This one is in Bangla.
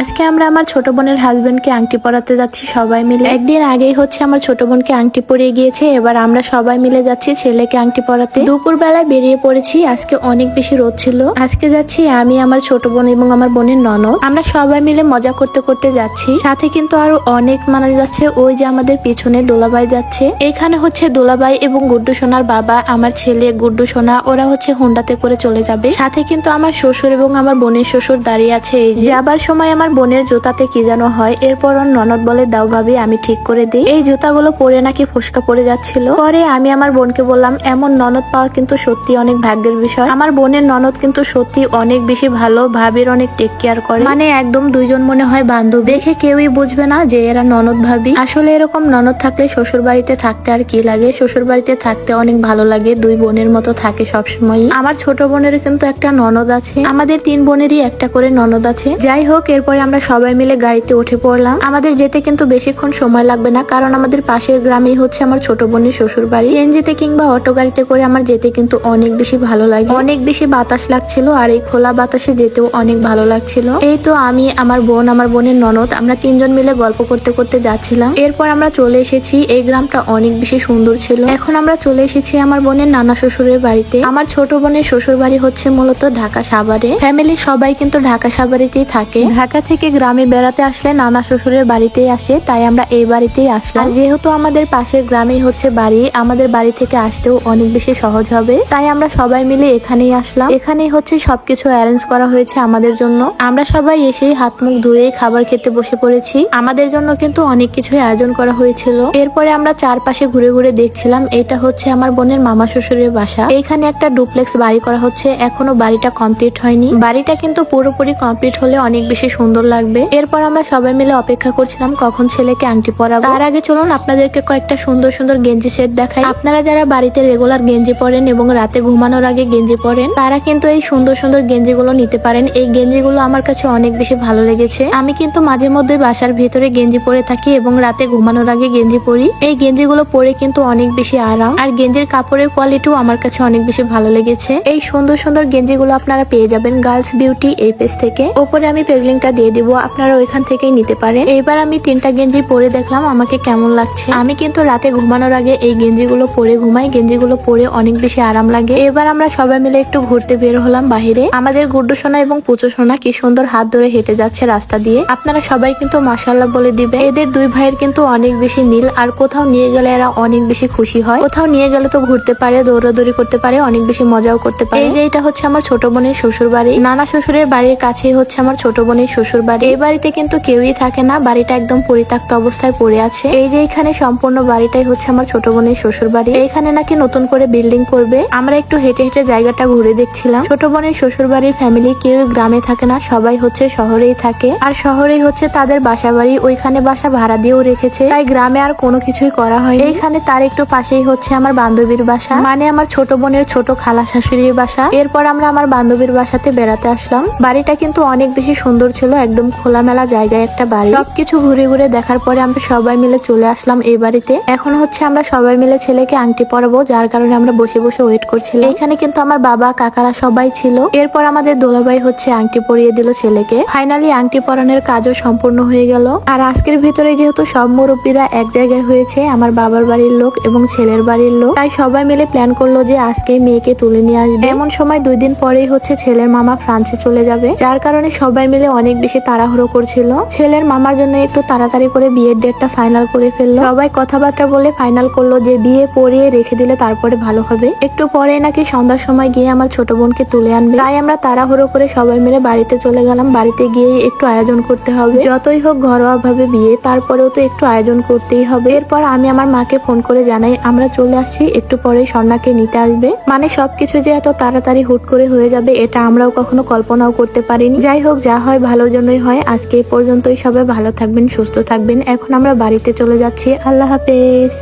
আজকে আমরা আমার ছোট বোনের হাজবেন্ডকে আংটি পরাতে যাচ্ছি, সবাই মিলে। একদিন আগেই হচ্ছে আমার ছোট বোনকে আংটি পরিয়ে গিয়েছে, এবার আমরা সবাই মিলে যাচ্ছি ছেলেকে আংটি পরাতে। দুপুর বেলায় বেরিয়ে পড়েছি, আজকে অনেক বেশি রোদ ছিল। আজকে যাচ্ছি আমি, আমার ছোট বোন এবং আমার বোনের ননদ। আমরা সবাই মিলে মজা করতে করতে যাচ্ছি। সাথে কিন্তু আরও অনেক মানুষ যাচ্ছে, ওই যে আমাদের পিছনে দোলাবাই যাচ্ছে। এখানে হচ্ছে দোলাবাই এবং গুড্ডু সোনার বাবা, আমার ছেলে গুড্ডু সোনা, ওরা হচ্ছে হুন্ডাতে করে চলে যাবে। সাথে কিন্তু আমার শ্বশুর এবং আমার বোনের শ্বশুর দাঁড়িয়ে আছে, এই যে। যাবার সময় আমার বোনের জুতাতে কি যেন হয়, এরপর ওর ননদ বলে, দাও ভাবি, আমি ঠিক করে দিই। এই জুতাগুলো পরে নাকি ফুসকা পড়ে যাচ্ছিল। পরে আমি আমার বোনকে বললাম, এমন ননদ পাওয়া কিন্তু সত্যি অনেক ভাগ্যের বিষয়। আমার বোনের ননদ কিন্তু সত্যি অনেক বেশি ভালো, ভাবির অনেক টেক কেয়ার করে। মানে একদম দুইজন মনে হয় বান্ধব। দেখে কেউই বুঝবে না যে এরা ননদ, ভাবি। আসলে এরকম ননদ থাকলে শ্বশুর বাড়িতে থাকতে আর কি লাগে? শ্বশুর বাড়িতে থাকতে অনেক ভালো লাগে, দুই বোনের মতো থাকে সবসময় আমার ছোট বোনের কিন্তু একটা ননদ আছে। আমাদের তিন বোনেরই একটা করে ননদ আছে। যাই হোক এরপরে আমরা সবাই মিলে গাড়িতে উঠে পড়লাম। আমাদের যেতে কিন্তু বেশিক্ষণ সময় লাগবে না, কারণ আমাদের পাশের গ্রামেই হচ্ছে আমার ছোট বোনের শ্বশুর বাড়ি সিএনজিতে কিংবা অটো গাড়িতে করে আমার যেতে কিন্তু অনেক বেশি ভালো লাগে। অনেক বেশি বাতাস লাগছিল, আর এই খোলা বাতাসে যেতেও অনেক ভালো লাগছিল। এই তো আমি, আমার বোন, আমার বোনের ননদ, আমরা তিনজন মিলে গল্প করতে করতে যাচ্ছিলাম। এরপর আমরা চলে এসেছি, এই গ্রামটা অনেক বেশি সুন্দর ছিল। এখন আমরা চলে এসেছি আমার বোনের নানা শ্বশুরের বাড়িতে। আমার ছোট বোনের শ্বশুর বাড়ি হচ্ছে মূলত ঢাকা সাভারে। ফ্যামিলি সবাই কিন্তু ঢাকা সাভারেতেই থাকে। ঢাকা থেকে গ্রামে বেড়াতে আসলে নানা শ্বশুরের বাড়িতেই আসে, তাই আমরা এই বাড়িতেই আসলাম। যেহেতু আমাদের পাশের গ্রামেই হচ্ছে বাড়ি, আমাদের বাড়ি থেকে আসতেও অনেক বেশি সহজ হবে, তাই আমরা সবাই মিলে এখানেই আসলাম। এখানেই হচ্ছে সবকিছু অ্যারেঞ্জ করা হয়েছে আমাদের জন্য। আমরা সবাই এসেই হাত মুখ ধুয়ে খাবার খেতে বসে পড়েছি। আমাদের জন্য কিন্তু অনেক কিছুই আয়োজন করা হয়েছিল। এরপরে আমরা চারপাশে ঘুরে ঘুরে দেখছিলাম, এটা হচ্ছে আমার বোনের মামা শ্বশুরের বাসা। এখানে একটা ডুপ্লেক্স বাড়ি করা হচ্ছে, এখনও বাড়িটা কমপ্লিট হয়নি। বাড়িটা কিন্তু পুরোপুরি কমপ্লিট হলে অনেক বেশি লাগবে। এরপর আমরা সবাই মিলে অপেক্ষা করছিলাম কখন ছেলেকে আংটি পরাবো। তার আগে চলুন আপনাদেরকে কয়েকটা সুন্দর সুন্দর গেঞ্জি সেট দেখাই। আপনারা যারা বাড়িতে রেগুলার গেঞ্জি পরেন এবং রাতে ঘুমানোর আগে গেঞ্জি পরেন, তারা কিন্তু এই সুন্দর সুন্দর গেঞ্জিগুলো নিতে পারেন। এই গেঞ্জিগুলো আমার কাছে অনেক বেশি ভালো লেগেছে। আমি কিন্তু মাঝে মধ্যে বাসার ভেতরে গেঞ্জি পরে থাকি এবং রাতে ঘুমানোর আগে গেঞ্জি পরি। এই গেঞ্জিগুলো পরে কিন্তু অনেক বেশি আরাম। আর গেঞ্জির কাপড়ের কোয়ালিটিও আমার কাছে অনেক বেশি ভালো লেগেছে। এই সুন্দর সুন্দর গেঞ্জিগুলো আপনারা পেয়ে যাবেন গার্লস বিউটি এই পেজ থেকে। ওপরে আমি পেজ লিঙ্কটা দিয়ে দিব আপনারা ওইখান থেকেই নিতে পারেন। এবার আমি তিনটা গেঞ্জি পরে দেখলাম আমাকে কেমন লাগছে। আমি কিন্তু রাতে ঘুমানোর আগে এই গেঞ্জিগুলো পরে ঘুমাই, গেঞ্জিগুলো পরে অনেক বেশি আরাম লাগে। এবার আমরা সবাই মিলে একটু ঘুরতে বের হলাম বাহিরে। আমাদের গুড্ডু সোনা এবং পুচু সোনা কি সুন্দর হাত ধরে হেঁটে যাচ্ছে রাস্তা দিয়ে। আপনারা সবাই কিন্তু মাসাল্লাহ বলে দিবে, এদের দুই ভাইয়ের কিন্তু অনেক বেশি মিল, আর কোথাও নিয়ে গেলে এরা অনেক বেশি খুশি হয়। কোথাও নিয়ে গেলে তো ঘুরতে পারে, দৌড়াদৌড়ি করতে পারে, অনেক বেশি মজাও করতে পারে। এই যে এটা হচ্ছে আমার ছোট বোনের শ্বশুর বাড়ি নানা শ্বশুরের বাড়ির কাছেই হচ্ছে আমার ছোট বোনের শ্বশুর বাড়ি এই বাড়িতে কিন্তু কেউই থাকে না, বাড়িটা একদম পরিত্যক্ত অবস্থায় পড়ে আছে। এই যে এখানে সম্পূর্ণ বাড়িটাই হচ্ছে আমার ছোট বোনের শ্বশুর বাড়ি এখানে নাকি নতুন করে বিল্ডিং করবে। আমরা একটু হেঁটে হেঁটে জায়গাটা ঘুরে দেখছিলাম। ছোট বোনের শ্বশুর বাড়ির ফ্যামিলি কেউ গ্রামে থাকে না, সবাই হচ্ছে শহরেই থাকে। আর শহরেই হচ্ছে তাদের বাসা বাড়ি ওইখানে বাসা ভাড়া দিয়েও রেখেছে। তাই গ্রামে আর কোনো কিছুই করা হয় এইখানে তার একটু পাশেই হচ্ছে আমার বান্ধবীর বাসা মানে আমার ছোট বোনের ছোট খালা শাশুড়ির বাসা। এরপর আমরা আমার বান্ধবীর বাসাতে বেড়াতে আসলাম। বাড়িটা কিন্তু অনেক বেশি সুন্দর ছিল একদম খোলামেলা জায়গায় একটা বাড়ি। সবকিছু ঘুরে ঘুরে দেখার পরে আমরা সবাই মিলে চলে আসলাম এই বাড়িতে। এখন হচ্ছে আমরা সবাই মিলে ছেলেকে আংটি পরাবো, যার কারণে আমরা বসে বসে ওয়েট করছিলাম। এখানে কিন্তু আমার বাবা, কাকারা সবাই ছিল। এরপর আমাদের দোলাভাই হচ্ছে আংটি পরিয়ে দিল ছেলেকে। ফাইনালি আংটি পরানোর কাজও সম্পূর্ণ হয়ে গেল। আর আজকের ভিতরে যেহেতু সব মুরব্বীরা এক জায়গায় হয়েছে, আমার বাবার বাড়ির লোক এবং ছেলের বাড়ির লোক, তাই সবাই মিলে প্ল্যান করল যে আজকে মেয়েকে তুলে নিয়ে আসবে। এমন সময় দুই দিন পরেই হচ্ছে ছেলের মামা ফ্রান্সে চলে যাবে, যার কারণে সবাই মিলে অনেক বেশি তাড়াহুড়ো করছিল। ছেলের মামার জন্য একটু তাড়াতাড়ি করে বিয়ের ডেটটা ফাইনাল করে ফেলল। সবাই কথাবার্তা বলে ফাইনাল করল যে বিয়ে পড়িয়ে রেখে দিলে তারপরে ভালো হবে। একটু পরে নাকি সন্ধ্যার সময় গিয়ে আমার ছোট বোনকে তুলে আনবে। তাই আমরা তাড়াহুড়ো করে সবাই মিলে বাড়িতে চলে গেলাম। বাড়িতে গিয়ে একটু আয়োজন করতে হবে। যতই হোক ঘরোয়া ভাবে বিয়ে, তারপরেও তো একটু আয়োজন করতেই হবে। এরপর আমি আমার মাকে ফোন করে জানাই, আমরা চলে আসছি, একটু পরে স্বর্ণাকে নিতে আসবে। মানে সবকিছু যে এত তাড়াতাড়ি হুট করে হয়ে যাবে, এটা আমরাও কখনো কল্পনাও করতে পারিনি। যাই হোক, যা হয় ভালোর জন্যই হয়। আজকে এই পর্যন্তই। সবাই ভালো থাকবেন, সুস্থ থাকবেন। এখন আমরা বাড়িতে চলে যাচ্ছি। আল্লাহ হাফেজ।